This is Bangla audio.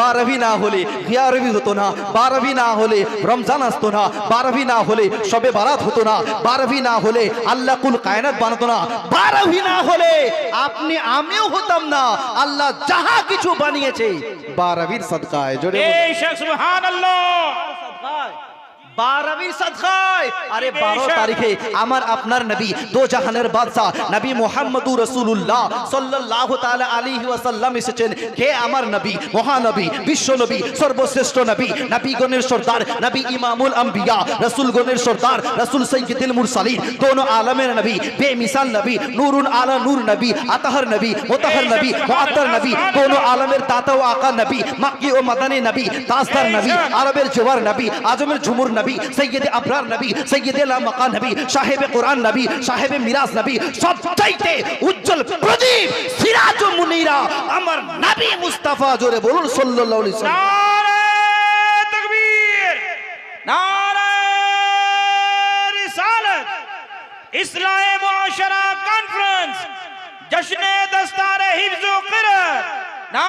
বারবি না হলে গিয়ারবি হতো না বারবি না হলে রমজান আসতো না বারবি না হলে সবে বারাত হতো না বারবি না হলে আল্লাহ কুল কায়নাত বানাতো না বারবি না হলে আপনি আমিও হতাম না, আল্লাহ যাহা কিছু বানিয়েছে বারবির সদকায়, জোরে সুবহানাল্লাহ। বারবির সদকায় আরে বারো তারিখে আমার আপনার নবী দো জাহানের বাদশাহ নবী মোহাম্মদুর রসুল্লাহ সাল্লাল্লাহু তাআলা আলাইহি ওয়াসাল্লাম এসেছেন। কে আমার নবী? মহানবী বিশ্ব নবী সর্বশ্রেষ্ঠ নবী নবীগণের সর্দার নবী ইমামুল আম্বিয়া রসুলগণের সর্দার রসুল সৈয়দুল মুরসালিন দোনো আলমের নবী বেমিসাল নবী নূরুন আলা নূর নবী আতাহর নবী মুতাহর নবী মুআত্তার নবী দোনো আলমের দাতা ও আকা নবী মাক্কি ও মাদানী নবী তাজদার নবী আরবের জোয়ার নবী আজমের ঝুমুর নবী সৈয়দে আবরার নবী, সৈয়দে লামাকা নবী, সাহেবে কোরআন নবী, সাহেবে মিরাজ নবী সব চাইতে উজ্জ্বল প্রদীপ সিরাজ মুনিরা। আমার নবী মুস্তাফা, জোরে বলুন, সাল্লাল্লাহু আলাইহি ওয়াসাল্লাম। নারে তকবীর, নারে রিসালাত ইসলামে মুআশারা কনফারেন্স